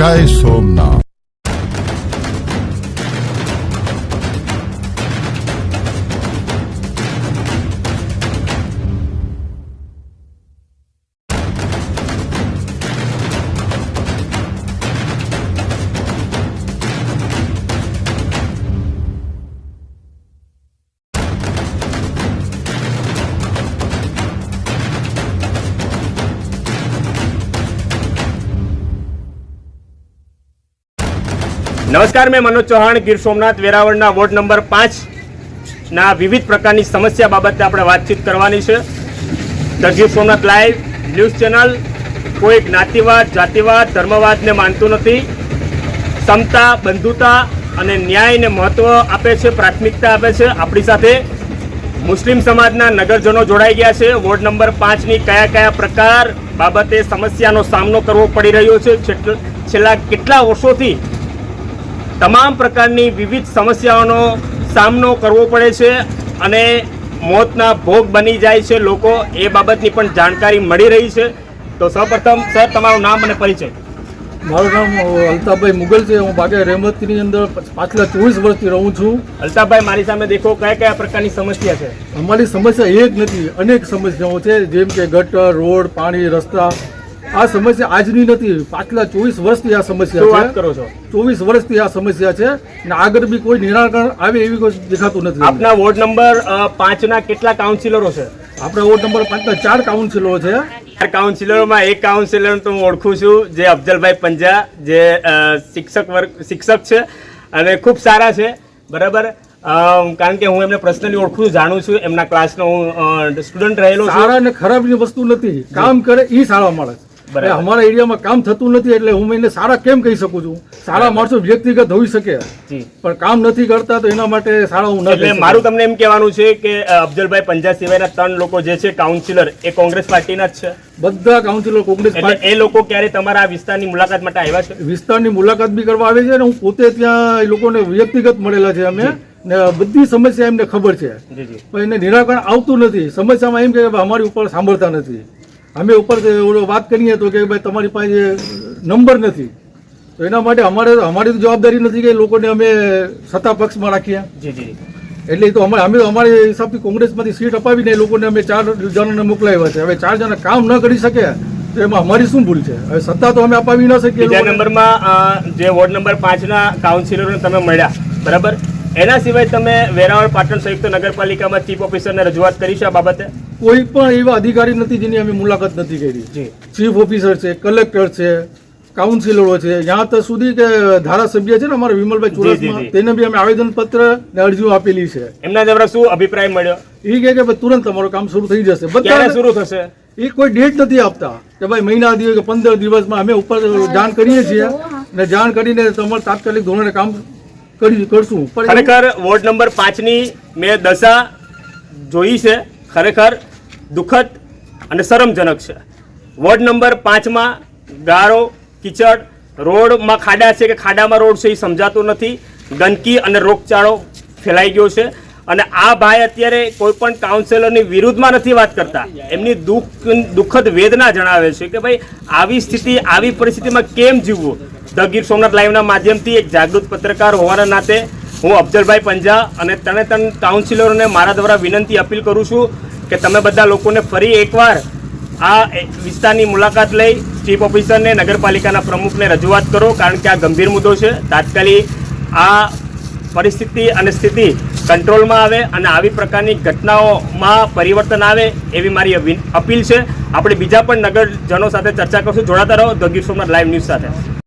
જય સોમનાથ નમસ્કાર, મેં મનોજ ચૌહાણ, ગીર સોમનાથ, વેરાવળના વોર્ડ નંબર પાંચ ના વિવિધ પ્રકારની સમસ્યા બાબતે આપણે વાતચીત કરવાની છે. The Gir Somnath live news channel કોઈ જ્ઞાતિવાદ, જાતિવાદ, ધર્મવાદને માનતું નથી. સમતા, બંધુતા અને ન્યાયને મહત્વ આપે છે, પ્રાથમિકતા આપે છે. આપણી સાથે મુસ્લિમ સમાજના નગરજનો જોડાઈ ગયા છે. વોર્ડ નંબર પાંચની કયા કયા પ્રકાર બાબતે સમસ્યાનો સામનો કરવો પડી રહ્યો છે? છેલ્લા કેટલા વર્ષોથી તમામ પ્રકારની વિવિધ સમસ્યાઓનો સામનો કરવો પડે છે અને મોતના ભોગ બની જાય છે લોકો. એ બાબતની પણ જાણકારી મળી રહી છે. તો સૌપ્રથમ સર તમારું નામ અને પરિચય. મારું નામ અલ્તાભાઈ મુગલ છે. હું બાગે રહેમતની અંદર પાછલા ચોવીસ વર્ષથી રહું છું. અલ્તાભાઈ મારી સામે દેખો કયા કયા પ્રકારની સમસ્યા છે? અમારી સમસ્યા એ જ નથી. અનેક સમસ્યાઓ છે. જેમ કે ગટર રોડ પાણી રસ્તા. આ સમસ્યા આજની નથી. પાછલા ચોવીસ વર્ષથી આ સમસ્યા છે. કરો છો? ચોવીસ વર્ષથી આ સમસ્યા છે અને આગળ બી કોઈ નિરાકરણ આવે એવી કોઈ દેખાતું નથી. આપના વોર્ડ નંબર પાંચના કેટલા કાઉન્સિલરો છે? આપણા વોર્ડ નંબર પાંચના ચાર કાઉન્સિલરો છે. ચાર કાઉન્સિલરોમાં એક કાઉન્સિલર તો હું ઓળખું છું જે અફજલભાઈ પંજા જે શિક્ષક વર્ગ શિક્ષક છે અને ખૂબ સારા છે. બરાબર? કારણ કે હું એમને પર્સનલી ઓળખું છું જાણું છું. એમના ક્લાસનો હું સ્ટુડન્ટ રહેલો સારા અને ખરાબની વસ્તુ નથી. કામ કરે એ સારા મળે બરાબર. અમારા એરિયામાં કામ થતું નથી એટલે હું એને સારા કેમ કહી શકું છું? સારા માણસો વ્યક્તિગત હોઈ શકે. પણ કામ નથી કરતા તો એના માટે સારા હું એટલે મારું તમને એમ કહેવાનું છે કે અફજલભાઈ પંજા સિવાયના ત્રણ લોકો જે છે કાઉન્સિલર એ કોંગ્રેસ પાર્ટીના જ છે? બધા કાઉન્સિલર કોંગ્રેસ પાર્ટી એ લોકો ક્યારે તમારા વિસ્તારની મુલાકાત માટે આવ્યા છે? વિસ્તારની મુલાકાત બી કરવા આવે છે અને હું પોતે ત્યાં એ લોકોને વ્યક્તિગત મળેલા છે અમે. ને બધી સમસ્યા એમને ખબર છે. પણ એને નિરાકરણ આવતું નથી. સમસ્યામાં એમ કે અમારી ઉપર સાંભળતા નથી. અમે ઉપર વાત કરીએ તો કે ભાઈ તમારી પાસે નંબર નથી. તો એના માટે અમારે અમારી તો જવાબદારી નથી કે લોકોને અમે સત્તા પક્ષમાં રાખીએ. જી જી એટલે તો અમારે અમે અમારી હિસાબથી કોંગ્રેસમાંથી સીટ અપાવીને લોકોને અમે ચાર જણાને મોકલાવ્યા છે. હવે ચાર જણા કામ ન કરી શકે તો એમાં અમારી શું ભૂલ છે? હવે સત્તા તો અમે અપાવી ન શકીએ બીજા નંબરમાં જે વોર્ડ નંબર પાંચના કાઉન્સિલરોને તમે મળ્યા બરાબર? એના સિવાય તમે વેરાવળ પાટણ સંયુક્ત નગરપાલિકામાં ચીફ ઓફિસરને રજૂઆત કરી છે આ બાબતે? કોઈ પણ એવા અધિકારી નથી જેની અમે મુલાકાત નથી કરી. ચીફ ઓફિસર છે કલેક્ટર છે કાઉન્સિલરો છે ત્યાં તો સુધી કે ધારાસભ્ય છે ને અમારા વિમલભાઈ ચુડાસમા તેને બી અમે આવેદનપત્ર ને અરજીઓ આપેલી છે. એમના દ્વારા શું અભિપ્રાય મળ્યો? એ કહે કે ભાઈ તુરંત તમારું કામ શરૂ થઈ જશે. બધા શરૂ થશે? એ કોઈ ડેટ નથી આપતા કે ભાઈ મહિના દિવસ કે પંદર દિવસમાં અમે ઉપર જાણ કરીએ છીએ ને જાણ કરીને તમારે તાત્કાલિક ધોરણે કામ કરશું. ખરેખર વોર્ડ નંબર પાંચની મેં દશા જોઈ છે. ખરેખર દુઃખદ અને શરમજનક છે. વોર્ડ નંબર પાંચમાં ગારો, કિચડ, રોડમાં ખાડા છે કે ખાડામાં રોડ છે એ સમજાતું નથી. ગંદકી અને રોગચાળો ફેલાઈ ગયો છે. અને આ ભાઈ અત્યારે કોઈ પણ કાઉન્સિલરની વિરુદ્ધમાં નથી વાત કરતા. એમની દુઃખ, દુઃખદ વેદના જણાવે છે કે ભાઈ, આવી સ્થિતિ, આવી પરિસ્થિતિમાં કેમ જીવવું? ધ ગીર સોમનાથ લાઈવના માધ્યમથી એક જાગૃત પત્રકાર હોવાના નાતે હું અફજલભાઈ પંજા અને ત્રણે ત્રણ કાઉન્સિલરોને મારા દ્વારા વિનંતી અપીલ કરું છું કે તમે બધા લોકોને ફરી એકવાર આ વિસ્તારની મુલાકાત લઈ, ચીફ ઓફિસરને, નગરપાલિકાના પ્રમુખને રજૂઆત કરો, કારણ કે આ ગંભીર મુદ્દો છે. તાત્કાલિક આ પરિસ્થિતિ અને સ્થિતિ કંટ્રોલમાં આવે અને આવી પ્રકારની ઘટનાઓમાં પરિવર્તન આવે એવી મારી અપીલ છે. આપણે બીજા પણ નગરજનો સાથે ચર્ચા કરશું. જોડાતા રહો. ધ સોમનાથ લાઈવ ન્યૂઝ સાથે.